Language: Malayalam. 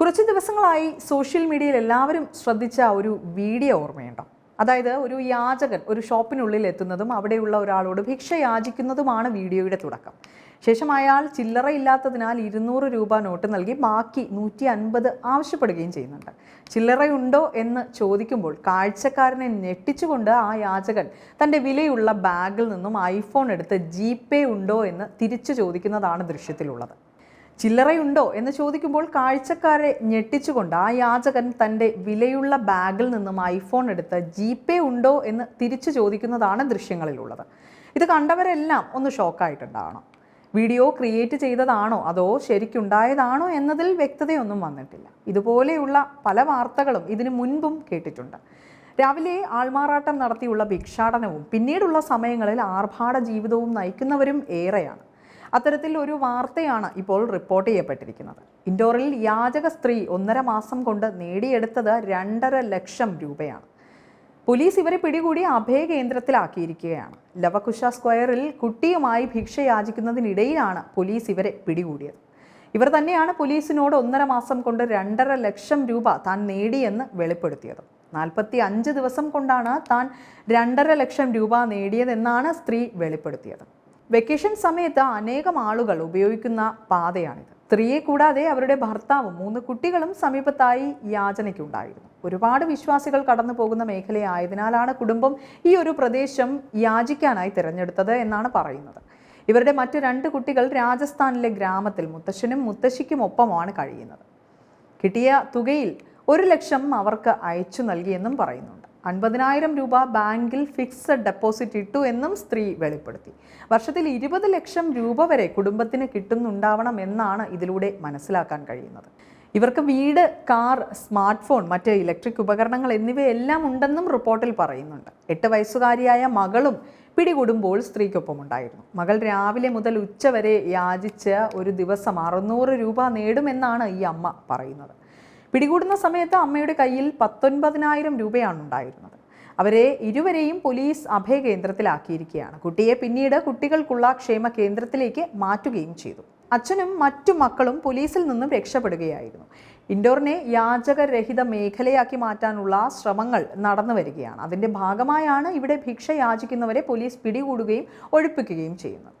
കുറച്ച് ദിവസങ്ങളായി സോഷ്യൽ മീഡിയയിൽ എല്ലാവരും ശ്രദ്ധിച്ച ഒരു വീഡിയോ ഓർമ്മയുണ്ടോ? അതായത് ഒരു യാചകൻ ഒരു ഷോപ്പിനുള്ളിൽ എത്തുന്നതും അവിടെയുള്ള ഒരാളോട് ഭിക്ഷ യാചിക്കുന്നതുമാണ് വീഡിയോയുടെ തുടക്കം. ശേഷം അയാൾ ചില്ലറ ഇല്ലാത്തതിനാൽ ഇരുന്നൂറ് രൂപ നോട്ട് നൽകി ബാക്കി നൂറ്റി അൻപത് ആവശ്യപ്പെടുകയും ചെയ്യുന്നുണ്ട്. ചില്ലറയുണ്ടോ എന്ന് ചോദിക്കുമ്പോൾ കാഴ്ചക്കാരനെ ഞെട്ടിച്ചുകൊണ്ട് ആ യാചകൻ തന്റെ വിലയുള്ള ബാഗിൽ നിന്നും ഐഫോൺ എടുത്ത് ജി പേ ഉണ്ടോ എന്ന് തിരിച്ചു ചോദിക്കുന്നതാണ് ദൃശ്യത്തിലുള്ളത്. ചില്ലറയുണ്ടോ എന്ന് ചോദിക്കുമ്പോൾ കാഴ്ചക്കാരെ ഞെട്ടിച്ചുകൊണ്ട് ആ യാചകൻ തന്റെ വിലയുള്ള ബാഗിൽ നിന്നും ഐഫോൺ എടുത്ത് ജി പേ ഉണ്ടോ എന്ന് തിരിച്ചു ചോദിക്കുന്നതാണ് ദൃശ്യങ്ങളിലുള്ളത്. ഇത് കണ്ടവരെല്ലാം ഒന്ന് ഷോക്കായിട്ടുണ്ടാകണം വീഡിയോ ക്രിയേറ്റ് ചെയ്തതാണോ? അതോ ശരിക്കുണ്ടായതാണോ എന്നതിൽ വ്യക്തതയൊന്നും വന്നിട്ടില്ല. ഇതുപോലെയുള്ള പല വാർത്തകളും ഇതിനു മുൻപും കേട്ടിട്ടുണ്ട്. രാവിലെ ആൾമാറാട്ടം നടത്തിയുള്ള ഭിക്ഷാടനവും പിന്നീടുള്ള സമയങ്ങളിൽ ആർഭാട ജീവിതവും നയിക്കുന്നവരും ഏറെയാണ്. അത്തരത്തിൽ ഒരു വാർത്തയാണ് ഇപ്പോൾ റിപ്പോർട്ട് ചെയ്യപ്പെട്ടിരിക്കുന്നത്. ഇൻഡോറിൽ യാചക സ്ത്രീ ഒന്നര മാസം കൊണ്ട് നേടിയെടുത്തത് രണ്ടര ലക്ഷം രൂപയാണ്. പോലീസ് ഇവരെ പിടികൂടി അഭയ കേന്ദ്രത്തിലാക്കിയിരിക്കുകയാണ്. ലവകുശ സ്ക്വയറിൽ കുട്ടിയുമായി ഭിക്ഷ യാചിക്കുന്നതിനിടയിലാണ് പോലീസ് ഇവരെ പിടികൂടിയത്. ഇവർ തന്നെയാണ് പോലീസിനോട് ഒന്നര മാസം കൊണ്ട് രണ്ടര ലക്ഷം രൂപ താൻ നേടിയെന്ന് വെളിപ്പെടുത്തിയത്. നാൽപ്പത്തി അഞ്ച് ദിവസം കൊണ്ടാണ് താൻ രണ്ടര ലക്ഷം രൂപ നേടിയതെന്നാണ് സ്ത്രീ വെളിപ്പെടുത്തിയത്. വെക്കേഷൻ സമയത്ത് അനേകം ആളുകൾ ഉപയോഗിക്കുന്ന പാതയാണിത്. സ്ത്രീയെ കൂടാതെ അവരുടെ ഭർത്താവും മൂന്ന് കുട്ടികളും സമീപത്തായി യാചനയ്ക്കുണ്ടായിരുന്നു. ഒരുപാട് വിശ്വാസികൾ കടന്നു പോകുന്ന മേഖലയായതിനാലാണ് കുടുംബം ഈ ഒരു പ്രദേശം യാചിക്കാനായി തിരഞ്ഞെടുത്തത് എന്നാണ് പറയുന്നത്. ഇവരുടെ മറ്റു രണ്ട് കുട്ടികൾ രാജസ്ഥാനിലെ ഗ്രാമത്തിൽ മുത്തശ്ശനും മുത്തശ്ശിക്കും ഒപ്പമാണ് കഴിയുന്നത്. കിട്ടിയ തുകയിൽ ഒരു ലക്ഷം അവർക്ക് അയച്ചു നൽകിയെന്നും പറയുന്നുണ്ട്. അൻപതിനായിരം രൂപ ബാങ്കിൽ ഫിക്സഡ് ഡെപ്പോസിറ്റ് ഇട്ടു എന്നും സ്ത്രീ വെളിപ്പെടുത്തി. വർഷത്തിൽ ഇരുപത് ലക്ഷം രൂപ വരെ കുടുംബത്തിന് കിട്ടുന്നുണ്ടാവണം എന്നാണ് ഇതിലൂടെ മനസ്സിലാക്കാൻ കഴിയുന്നത്. ഇവർക്ക് വീട് കാർ സ്മാർട്ട് ഫോൺ മറ്റ് ഇലക്ട്രിക് ഉപകരണങ്ങൾ എന്നിവയെല്ലാം ഉണ്ടെന്നും റിപ്പോർട്ടിൽ പറയുന്നുണ്ട്. എട്ട് വയസ്സുകാരിയായ മകളും പിടികൂടുമ്പോൾ സ്ത്രീക്കൊപ്പം ഉണ്ടായിരുന്നു മകൾ രാവിലെ മുതൽ ഉച്ചവരെ യാചിച്ച് ഒരു ദിവസം അറുന്നൂറ് രൂപ നേടുമെന്നാണ് ഈ അമ്മ പറയുന്നത്. പിടികൂടുന്ന സമയത്ത് അമ്മയുടെ കയ്യിൽ പത്തൊൻപതിനായിരം രൂപയാണ് ഉണ്ടായിരുന്നത്. അവരെ ഇരുവരെയും പോലീസ് അഭയ കേന്ദ്രത്തിലാക്കിയിരിക്കുകയാണ് കുട്ടിയെ പിന്നീട് കുട്ടികൾക്കുള്ള ക്ഷേമ കേന്ദ്രത്തിലേക്ക് മാറ്റുകയും ചെയ്തു. അച്ഛനും മറ്റു മക്കളും പോലീസിൽ നിന്നും രക്ഷപ്പെടുകയായിരുന്നു. ഇൻഡോറിനെ യാചകരഹിത മേഖലയാക്കി മാറ്റാനുള്ള ശ്രമങ്ങൾ നടന്നു വരികയാണ്. അതിന്റെ ഭാഗമായാണ് ഇവിടെ ഭിക്ഷ യാചിക്കുന്നവരെ പോലീസ് പിടികൂടുകയും ഒഴിപ്പിക്കുകയും ചെയ്യുന്നത്.